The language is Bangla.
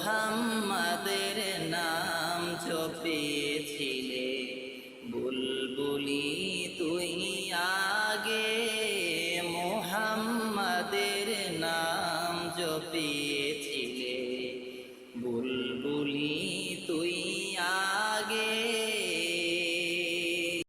মোহাম্মদের নাম জপেছিলে। বুলবুলি তুই আগে মোহাম্মদের নাম জপেছিলে